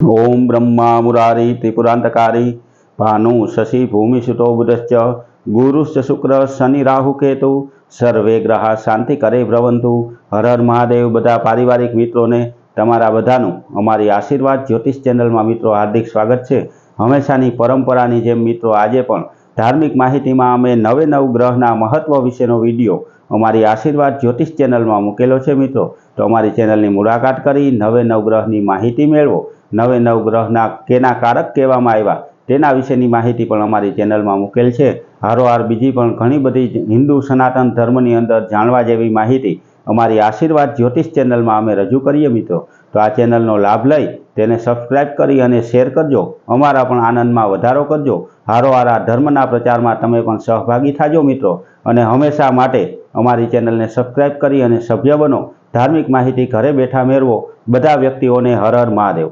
ઓમ બ્રહ્મા મુરારી ત્રિપુરાંતકારી ભાનુ શશી ભૂમિસુતો બુધશ્ચ ગુરુશ્ચ શુક્ર શનિ રાહુ કેતુ સર્વે ગ્રહા શાંતિ કરે ભ્રવંતુ હર હર મહાદેવ બધા પારિવારિક મિત્રોને તમારા બધાનું અમારી આશીર્વાદ જ્યોતિષ ચેનલમાં મિત્રો હાર્દિક સ્વાગત છે. હંમેશાની પરંપરાની જેમ મિત્રો આજે પણ ધાર્મિક માહિતીમાં અમે નવે નવ ગ્રહના મહત્વ વિશેનો વીડિયો અમારી આશીર્વાદ જ્યોતિષ ચેનલમાં મૂકેલો છે મિત્રો. તો અમારી ચેનલની મુલાકાત કરી નવે નવ ગ્રહની માહિતી મેળવો. નવે નવ ગ્રહના કેના કારક કહેવામાં આવ્યા. તેના વિશેની માહિતી પણ અમારી ચેનલમાં મૂકેલ છે. હારોહાર બીજી પણ ઘણી બધી હિન્દુ સનાતન ધર્મની અંદર જાણવા જેવી માહિતી અમારી આશીર્વાદ જ્યોતિષ ચેનલમાં અમે રજૂ કરીએ મિત્રો. તો આ ચેનલનો લાભ લઈ તેને સબસ્ક્રાઇબ કરી અને શેર કરજો. અમારા પણ આનંદમાં વધારો કરજો. હારોહાર આ ધર્મના પ્રચારમાં તમે પણ સહભાગી થાજો મિત્રો. અને હંમેશા માટે અમારી ચેનલને સબસ્ક્રાઇબ કરી અને સભ્ય બનો. ધાર્મિક માહિતી ઘરે બેઠા મેળવો. બધા વ્યક્તિઓને હર હર મહાદેવ.